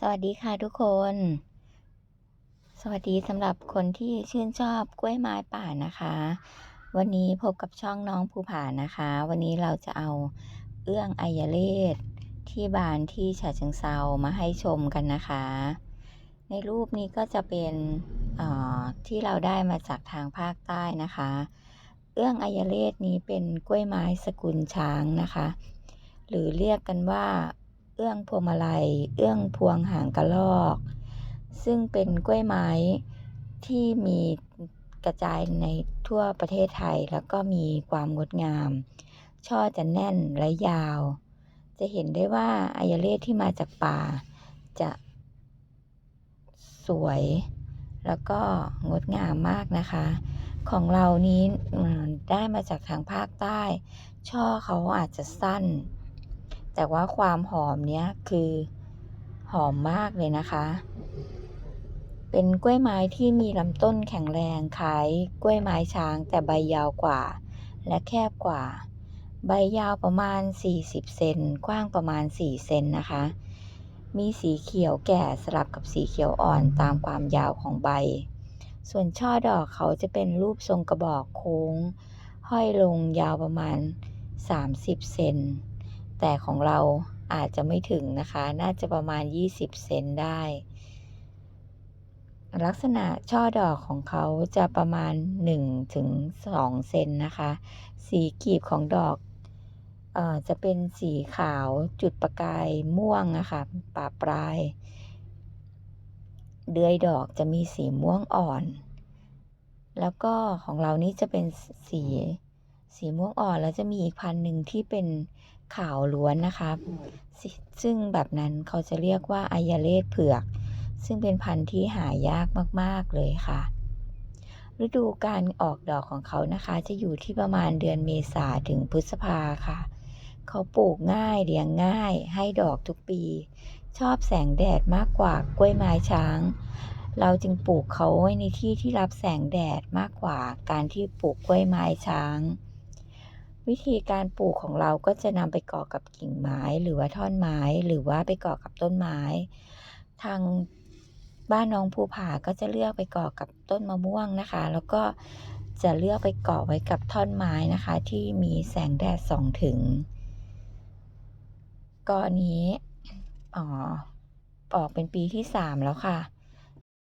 สวัสดีค่ะทุกคน สวัสดีสำหรับคนที่ชื่นชอบกล้วยไม้ป่านะคะ วันนี้พบกับช่องน้องภูผานะคะ วันนี้เราจะเอาเอื้องไอยเลศที่บานที่ฉะเชิงเซามาให้ชมกันนะคะ ในรูปนี้ก็จะเป็นที่เราได้มาจากทางภาคใต้นะคะ เอื้องไอยเลศนี้เป็นกล้วยไม้สกุลช้างนะคะ หรือเรียกกันว่า เอื้องพวงมาลัย เอื้องพวงหางกระรอก ซึ่งเป็นกล้วยไม้ที่มีกระจายในทั่วประเทศไทย แล้วก็มีความงดงาม ช่อจะแน่นและยาว จะเห็นได้ว่าอายเลศที่มาจากป่า จะสวย แล้วก็งดงามมากนะคะ ของเรานี้ได้มาจากทางภาคใต้ ช่อเขาอาจจะสั้น แต่ว่าความหอมเนี้ยคือหอมมากเลยนะคะ เป็นกล้วยไม้ที่มีลำต้นแข็งแรงคล้ายกล้วยไม้ช้างแต่ใบยาวกว่า และแคบกว่า ใบยาวประมาณ 40 เซน กว้างประมาณ 4 เซนนะคะ มีสีเขียวแก่สลับกับสีเขียวอ่อนตามความยาวของใบ ส่วนช่อดอกเขาจะเป็นรูปทรงกระบอกโค้ง ห้อยลงยาวประมาณ 30 เซน แต่ของเราอาจจะไม่ถึงนะคะ น่าจะประมาณ 20 เซนได้ ลักษณะช่อดอกของเขาจะประมาณ1ถึง2เซนนะคะ สีกีบของดอกออจะเป็นสีขาวจุดประกายม่วงนะคะปาปลาย เดือยดอกจะมีสีม่วงอ่อน แล้วก็ของเรานี่จะเป็นสีสีม่วงอ่อนแล้วจะมีอีกพันหนึ่งที่เป็น ขาวล้วนนะคะซึ่งแบบนั้นเขาจะเรียกว่าอายาเลศเผือก ซึ่งเป็นพันธุ์ที่หายากมาก ๆ เลยค่ะ ฤดูการออกดอกของเขานะคะ จะอยู่ที่ประมาณเดือนเมษาถึงพฤษภาค่ะ เขาปลูกง่ายเลี้ยงง่าย ให้ดอกทุกปี ชอบแสงแดดมากกว่ากล้วยไม้ช้าง เราจึงปลูกเขาไว้ในที่ที่รับแสงแดดมากกว่าการที่ปลูกกล้วยไม้ช้าง วิธีการปลูกของเราก็จะนำไปเกาะกับกิ่งไม้หรือว่าท่อนไม้หรือว่าไปเกาะกับต้นไม้ ทางบ้านน้องภูผาก็จะเลือกไปเกาะกับต้นมะม่วงนะคะ แล้วก็จะเลือกไปเกาะไว้กับท่อนไม้นะคะ ที่มีแสงแดดส่องถึงกอนี้อ๋อออกเป็นปีที่สามแล้วค่ะ